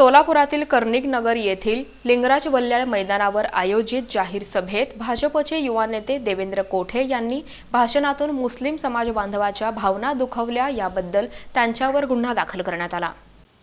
सोलापुरातील कर्णिक नगर येथील लिंगराज वल्याळ मैदानावर आयोजित जाहीर सभेत भाजपचे युवा नेते देवेंद्र कोठे यांनी भाषणातून मुस्लिम समाज बांधवाच्या भावना दुखवल्या याबद्दल त्यांच्यावर गुन्हा दाखल करण्यात आला.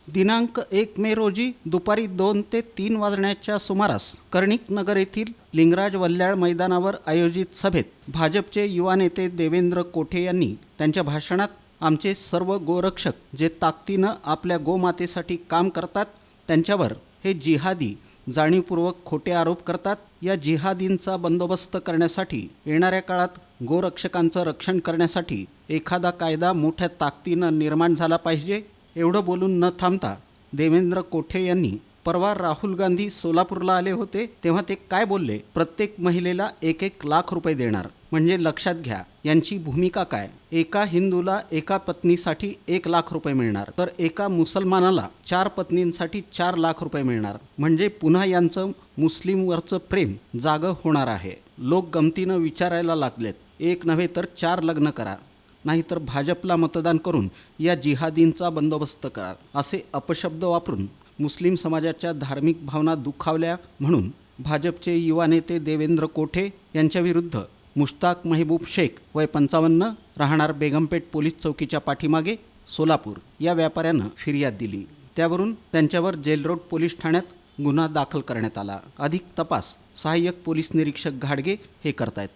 दिनांक एक मे रोजी दुपारी दोन ते तीन वाजण्याच्या सुमारास कर्णिक नगर येथील लिंगराज वल्याळ मैदानावर आयोजित सभेत भाजपचे युवा नेते देवेंद्र कोठे यांनी त्यांच्या भाषणात आमचे सर्व गोरक्षक जे ताकदीनं आपल्या गोमातेसाठी काम करतात त्यांच्यावर हे जिहादी जाणीवपूर्वक खोटे आरोप करतात. या जिहादींचा बंदोबस्त करण्यासाठी येणाऱ्या काळात गोरक्षकांचं रक्षण करण्यासाठी एखादा कायदा मोठ्या ताकदीनं निर्माण झाला पाहिजे एवढं बोलून न थांबता देवेंद्र कोठे यांनी परवा राहुल गांधी सोलापूरला आले होते तेव्हा ते काय बोलले? प्रत्येक महिलेला एक एक लाख रुपये देणार. म्हणजे लक्षात घ्या यांची भूमिका काय? एका हिंदूला एका पत्नीसाठी एक लाख रुपये मिळणार. तर एका मुसलमानाला चार पत्नींसाठी चार लाख रुपये मिळणार. म्हणजे पुन्हा यांचं मुस्लिमवरचं प्रेम जागं होणार आहे. लोक गमतीनं विचारायला लागलेत. एक नव्हे तर चार लग्न करा. नाहीतर भाजपला मतदान करून या जिहादींचा बंदोबस्त करा. असे अपशब्द वापरून मुस्लिम समाजाच्या धार्मिक भावना दुखावल्या म्हणून भाजपचे युवा नेते देवेंद्र कोठे यांच्याविरुद्ध मुश्ताक महबूब शेख वय पंचावन्न राहणार बेगमपेठ पोलीस चौकीच्या पाठीमागे सोलापूर या व्यापाऱ्यानं फिर्याद दिली. त्यावरून त्यांच्यावर जेलरोड पोलीस ठाण्यात गुन्हा दाखल करण्यात आला. अधिक तपास सहाय्यक पोलीस निरीक्षक घाडगे हे करतायत.